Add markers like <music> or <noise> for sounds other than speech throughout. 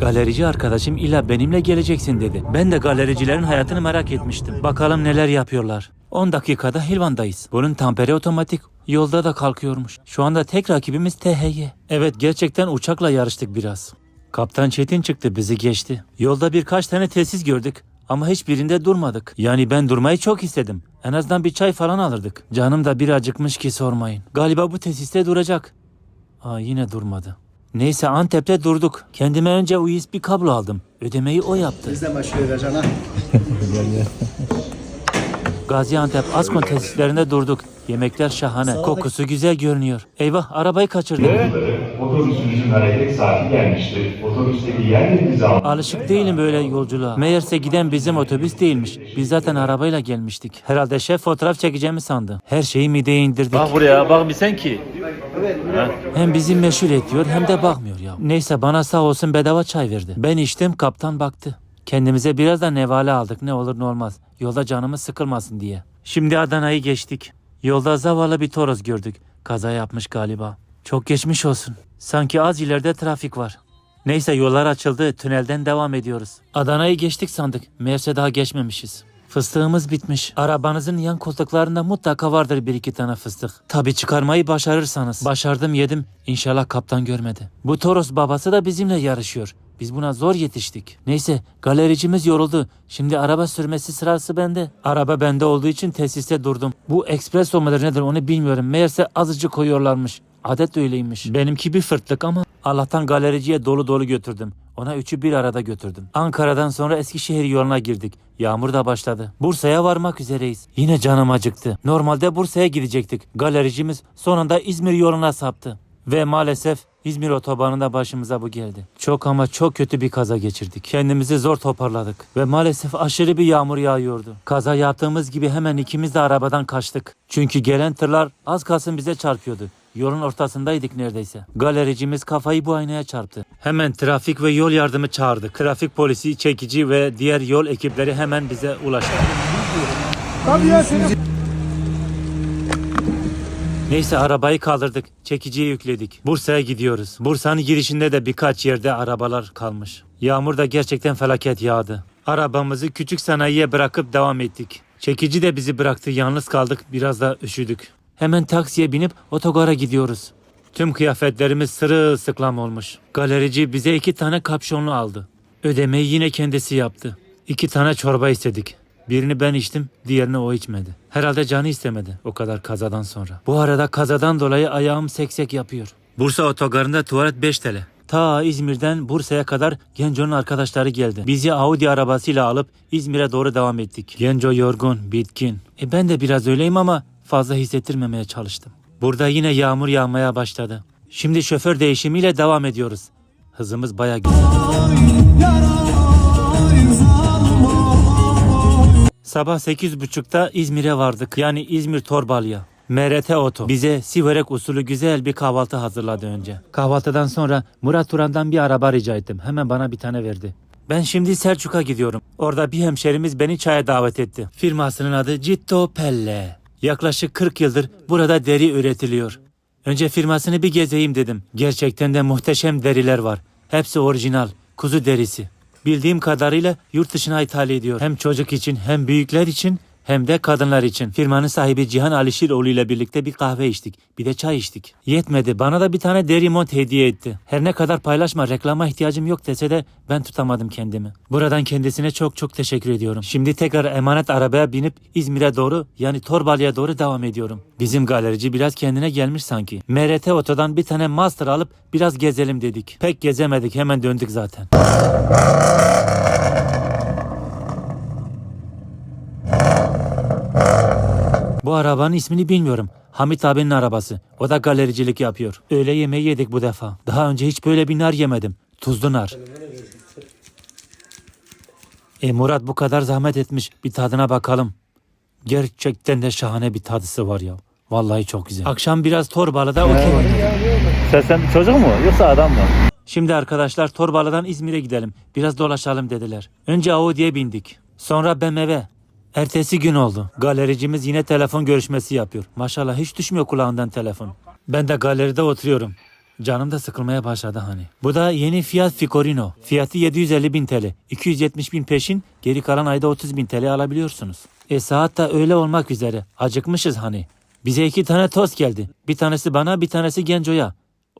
Galerici arkadaşım illa benimle geleceksin dedi. Ben de galericilerin hayatını merak etmiştim. Bakalım neler yapıyorlar. 10 dakikada Hilvan'dayız. Bunun tamperi otomatik. Yolda da kalkıyormuş. Şu anda tek rakibimiz THY. Evet gerçekten uçakla yarıştık biraz. Kaptan Çetin çıktı bizi geçti. Yolda birkaç tane tesis gördük. Ama hiçbirinde durmadık. Yani ben durmayı çok istedim. En azından bir çay falan alırdık. Canım da bir acıkmış ki sormayın. Galiba bu tesiste duracak. Aa yine durmadı. Neyse Antep'te durduk. Kendime önce USB kablo aldım. Ödemeyi o yaptı. Bizden başlıyor Ercan ha. <laughs> Gaziantep Askon tesislerinde durduk. Yemekler şahane. Kokusu güzel görünüyor. Eyvah arabayı kaçırdım. Otobüsümüzün hareket saati gelmiştir. Otobüsteki yerlerinizi alın. Alışık değilim böyle yolculuğa. Meğerse giden bizim otobüs değilmiş. Biz zaten arabayla gelmiştik. Herhalde şef fotoğraf çekeceğimi sandı. Her şeyi mideye indirdik. Bak buraya bak bir sen ki. Hem bizi meşhur ediyor hem de bakmıyor ya. Neyse bana sağ olsun bedava çay verdi. Ben içtim kaptan baktı. Kendimize biraz da nevale aldık ne olur ne olmaz. Yolda canımız sıkılmasın diye. Şimdi Adana'yı geçtik. Yolda zavallı bir toros gördük. Kaza yapmış galiba. Çok geçmiş olsun. Sanki az ileride trafik var. Neyse yollar açıldı. Tünelden devam ediyoruz. Adana'yı geçtik sandık. Meğerse daha geçmemişiz. Fıstığımız bitmiş. Arabanızın yan koltuklarında mutlaka vardır bir iki tane fıstık. Tabi çıkarmayı başarırsanız. Başardım yedim. İnşallah kaptan görmedi. Bu Toros babası da bizimle yarışıyor. Biz buna zor yetiştik. Neyse galericimiz yoruldu. Şimdi araba sürmesi sırası bende. Araba bende olduğu için tesiste durdum. Bu espresso mudur nedir onu bilmiyorum. Meğerse azıcık koyuyorlarmış. Adet öyleymiş. Benimki bir fırtlık ama Allah'tan galericiye dolu dolu götürdüm. Ona üçü bir arada götürdüm. Ankara'dan sonra Eskişehir yoluna girdik. Yağmur da başladı. Bursa'ya varmak üzereyiz. Yine canım acıktı. Normalde Bursa'ya gidecektik. Galericimiz sonunda İzmir yoluna saptı. Ve maalesef İzmir otobanında başımıza bu geldi. Çok ama çok kötü bir kaza geçirdik. Kendimizi zor toparladık. Ve maalesef aşırı bir yağmur yağıyordu. Kaza yaptığımız gibi hemen ikimiz de arabadan kaçtık. Çünkü gelen tırlar az kalsın bize çarpıyordu. Yolun ortasındaydık neredeyse. Galericimiz kafayı bu aynaya çarptı. Hemen trafik ve yol yardımı çağırdık. Trafik polisi, çekici ve diğer yol ekipleri hemen bize ulaştı. Neyse arabayı kaldırdık. Çekiciyi yükledik. Bursa'ya gidiyoruz. Bursa'nın girişinde de birkaç yerde arabalar kalmış. Yağmur da gerçekten felaket yağdı. Arabamızı küçük sanayiye bırakıp devam ettik. Çekici de bizi bıraktı. Yalnız kaldık. Biraz da üşüdük. Hemen taksiye binip otogara gidiyoruz. Tüm kıyafetlerimiz sırılsıklam olmuş. Galerici bize iki tane kapşonlu aldı. Ödemeyi yine kendisi yaptı. İki tane çorba istedik. Birini ben içtim, diğerini o içmedi. Herhalde canı istemedi o kadar kazadan sonra. Bu arada kazadan dolayı ayağım seksek yapıyor. Bursa otogarında tuvalet 5 TL. Ta İzmir'den Bursa'ya kadar Genco'nun arkadaşları geldi. Bizi Audi arabasıyla alıp İzmir'e doğru devam ettik. Genco yorgun, bitkin. E ben de biraz öyleyim ama fazla hissettirmemeye çalıştım. Burada yine yağmur yağmaya başladı. Şimdi şoför değişimiyle devam ediyoruz. Hızımız baya güzel. Sabah 8.30'da İzmir'e vardık. Yani İzmir Torbalı'ya. MRT Oto bize Siverek usulü güzel bir kahvaltı hazırladı önce. Kahvaltıdan sonra Murat Turan'dan bir araba rica ettim. Hemen bana bir tane verdi. Ben şimdi Selçuk'a gidiyorum. Orada bir hemşerimiz beni çaya davet etti. Firmasının adı Citto Pelle. Yaklaşık 40 yıldır burada deri üretiliyor. Önce firmasını bir gezeyim dedim. Gerçekten de muhteşem deriler var. Hepsi orijinal, kuzu derisi. Bildiğim kadarıyla yurt dışına ithal ediyor. Hem çocuk için hem büyükler için hem de kadınlar için. Firmanın sahibi Cihan Alişiroğlu ile birlikte bir kahve içtik. Bir de çay içtik. Yetmedi. Bana da bir tane deri mont hediye etti. Her ne kadar paylaşma reklama ihtiyacım yok dese de ben tutamadım kendimi. Buradan kendisine çok çok teşekkür ediyorum. Şimdi tekrar emanet arabaya binip İzmir'e doğru yani Torbalı'ya doğru devam ediyorum. Bizim galerici biraz kendine gelmiş sanki. MRT Oto'dan bir tane master alıp biraz gezelim dedik. Pek gezemedik hemen döndük zaten. Bu arabanın ismini bilmiyorum. Hamit abinin arabası. O da galericilik yapıyor. Öğle yemeği yedik bu defa. Daha önce hiç böyle bir nar yemedim. Tuzlu nar. E Murat bu kadar zahmet etmiş. Bir tadına bakalım. Gerçekten de şahane bir tadısı var ya. Vallahi çok güzel. Akşam biraz Torbalı'da okey oynadık. Sen, sen bir çocuk mu yoksa adam mı? Şimdi arkadaşlar Torbalı'dan İzmir'e gidelim. Biraz dolaşalım dediler. Önce Audi'ye bindik. Sonra BMW. Ertesi gün oldu. Galericimiz yine telefon görüşmesi yapıyor. Maşallah hiç düşmüyor kulağından telefon. Ben de galeride oturuyorum. Canım da sıkılmaya başladı hani. Bu da yeni Fiat Ficorino. Fiyatı 750 bin TL. 270 bin peşin, geri kalan ayda 30 bin TL alabiliyorsunuz. E saat de öyle olmak üzere. Acıkmışız hani. Bize iki tane tost geldi. Bir tanesi bana, bir tanesi Genco'ya.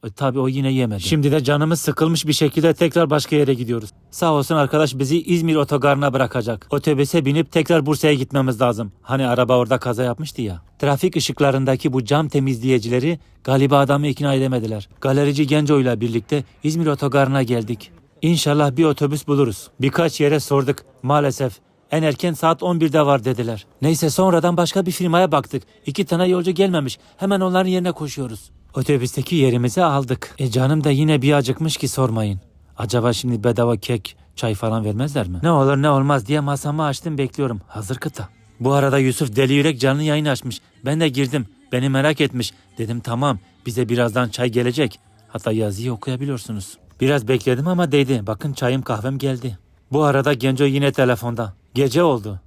E, tabii o yine yemedi. Şimdi de canımız sıkılmış bir şekilde tekrar başka yere gidiyoruz. Sağ olsun arkadaş bizi İzmir otogarına bırakacak. Otobüse binip tekrar Bursa'ya gitmemiz lazım. Hani araba orada kaza yapmıştı ya. Trafik ışıklarındaki bu cam temizleyicileri galiba adamı ikna edemediler. Galerici Genco ile birlikte İzmir otogarına geldik. İnşallah bir otobüs buluruz. Birkaç yere sorduk. Maalesef en erken saat 11'de var dediler. Neyse sonradan başka bir firmaya baktık. İki tane yolcu gelmemiş. Hemen onların yerine koşuyoruz. Otobüsteki yerimizi aldık. E canım da yine bir acıkmış ki sormayın. Acaba şimdi bedava kek, çay falan vermezler mi? Ne olur ne olmaz diye masamı açtım bekliyorum. Hazır kıta. Bu arada Yusuf Deli Yürek canlı yayın açmış. Ben de girdim. Beni merak etmiş. Dedim tamam bize birazdan çay gelecek. Hatta yazıyı okuyabiliyorsunuz. Biraz bekledim ama değdi. Bakın çayım kahvem geldi. Bu arada Genco yine telefonda. Gece oldu.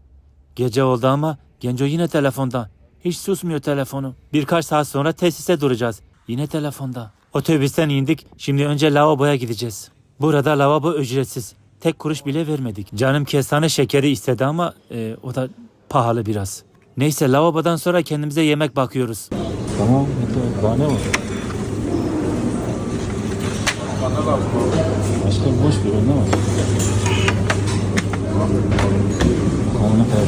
Gece oldu ama Genco yine telefonda. Hiç susmuyor telefonu. Birkaç saat sonra tesise duracağız. Yine telefonda. Otobüsten indik. Şimdi önce lavaboya gideceğiz. Burada lavabo ücretsiz. Tek kuruş bile vermedik. Canım kestane şekeri istedi ama e, o da pahalı biraz. Neyse lavabodan sonra kendimize yemek bakıyoruz. Tamam. Daha ne var? Başka boş bir ne var?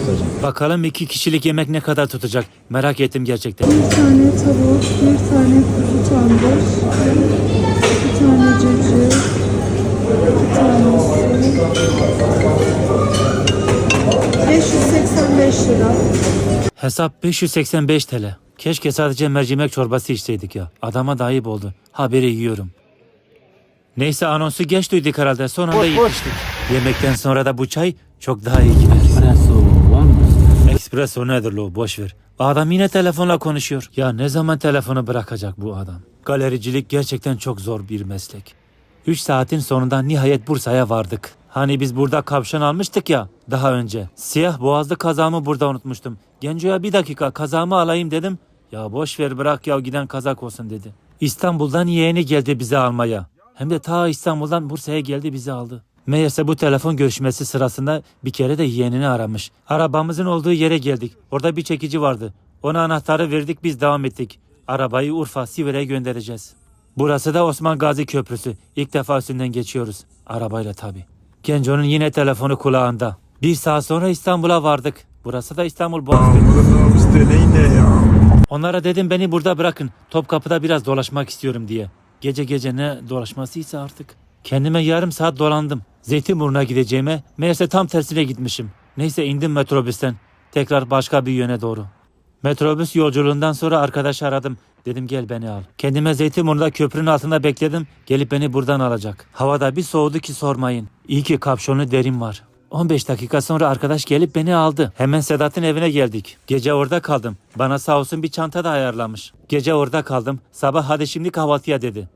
Kıyaslayacağım. Bakalım iki kişilik yemek ne kadar tutacak. Merak ettim gerçekten. Bir tane tavuk, bir tane kuzu tandır, bir tane cacık, iki tane su. 585 lira. Hesap 585 TL. Keşke sadece mercimek çorbası içseydik ya. Adama da ayıp oldu. Haberi yiyorum. Neyse anonsu geç duyduk herhalde. Son anda yetiştik. Yemekten sonra da bu çay çok daha iyi gider. Espresso nedir lo boş ver. Adam yine telefonla konuşuyor. Ya ne zaman telefonu bırakacak bu adam? Galericilik gerçekten çok zor bir meslek. 3 saatin sonunda nihayet Bursa'ya vardık. Hani biz burada kapşon almıştık ya daha önce. Siyah boğazlı kazağımı burada unutmuştum. Genco'ya bir dakika kazağımı alayım dedim. Ya boş ver bırak ya giden kazak olsun dedi. İstanbul'dan yeğeni geldi bizi almaya. Hem de ta İstanbul'dan Bursa'ya geldi bizi aldı. Meğerse bu telefon görüşmesi sırasında bir kere de yeğenini aramış. Arabamızın olduğu yere geldik. Orada bir çekici vardı. Ona anahtarı verdik biz devam ettik. Arabayı Urfa, Siver'e göndereceğiz. Burası da Osman Gazi Köprüsü. İlk defa üstünden geçiyoruz. Arabayla tabii. Genco'nun yine telefonu kulağında. Bir saat sonra İstanbul'a vardık. Burası da İstanbul Boğazı. Onlara dedim beni burada bırakın. Topkapı'da biraz dolaşmak istiyorum diye. Gece gece ne dolaşmasıysa artık. Kendime yarım saat dolandım. Zeytinburnu'na gideceğime meğerse tam tersine gitmişim. Neyse indim metrobüsten. Tekrar başka bir yöne doğru. Metrobüs yolculuğundan sonra arkadaş aradım. Dedim gel beni al. Kendime Zeytinburnu'da köprünün altında bekledim. Gelip beni buradan alacak. Havada bir soğudu ki sormayın. İyi ki kapşonlu derim var. 15 dakika sonra arkadaş gelip beni aldı. Hemen Sedat'ın evine geldik. Gece orada kaldım. Bana sağ olsun bir çanta da ayarlamış. Gece orada kaldım. Sabah hadi şimdi kahvaltıya dedi.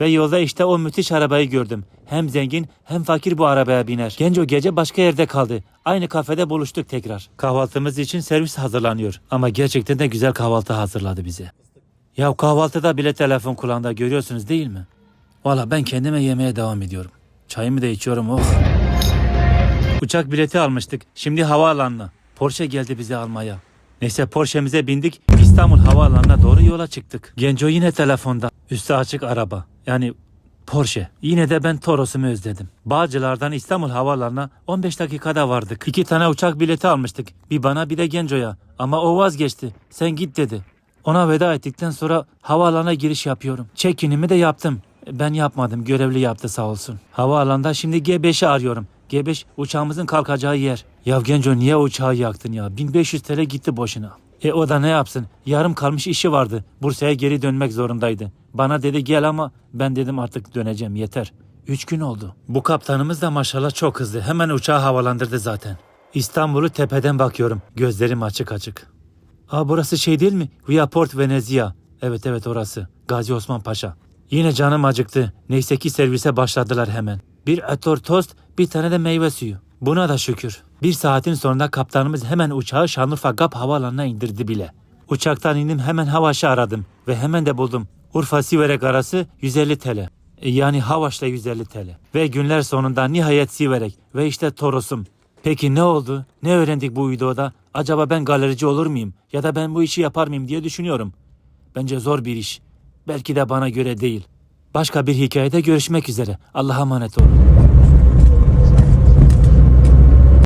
Ve yolda işte o müthiş arabayı gördüm. Hem zengin hem fakir bu arabaya biner. Genç o gece başka yerde kaldı. Aynı kafede buluştuk tekrar. Kahvaltımız için servis hazırlanıyor. Ama gerçekten de güzel kahvaltı hazırladı bize. Ya kahvaltıda bile telefon kulağında görüyorsunuz değil mi? Valla ben kendime yemeye devam ediyorum. Çayımı da içiyorum oh. Uçak bileti almıştık. Şimdi havaalanına. Porsche geldi bizi almaya. Neyse Porsche'mize bindik. İstanbul havaalanına doğru yola çıktık. Genco yine telefonda. Üstü açık araba. Yani Porsche. Yine de ben Toros'umu özledim. Bağcılar'dan İstanbul havaalanına 15 dakikada vardık. İki tane uçak bileti almıştık. Bir bana bir de Genco'ya. Ama o vazgeçti. Sen git dedi. Ona veda ettikten sonra havaalanına giriş yapıyorum. Check-in'imi de yaptım. Ben yapmadım. Görevli yaptı sağ olsun. Havaalanında şimdi G5'i arıyorum. G5 uçağımızın kalkacağı yer. Ya Genco niye uçağı yaktın ya? 1500 TL gitti boşuna. E o da ne yapsın? Yarım kalmış işi vardı. Bursa'ya geri dönmek zorundaydı. Bana dedi gel ama ben dedim artık döneceğim yeter. Üç gün oldu. Bu kaptanımız da maşallah çok hızlı. Hemen uçağı havalandırdı zaten. İstanbul'u tepeden bakıyorum. Gözlerim açık açık. Aa burası şey değil mi? Viaport Venezia. Evet evet orası. Gazi Osman Paşa. Yine canım acıktı. Neyse ki servise başladılar hemen. Bir etor tost, bir tane de meyve suyu. Buna da şükür. Bir saatin sonunda kaptanımız hemen uçağı Şanlıurfa GAP havaalanına indirdi bile. Uçaktan indim hemen Havaş'ı aradım ve hemen de buldum. Urfa Siverek arası 150 TL. E, Yani Havaş'la 150 TL. Ve günler sonunda nihayet Siverek ve işte Toros'um. Peki ne oldu? Ne öğrendik bu videoda? Acaba ben galerici olur muyum? Ya da ben bu işi yapar mıyım diye düşünüyorum. Bence zor bir iş. Belki de bana göre değil. Başka bir hikayede görüşmek üzere. Allah'a emanet olun.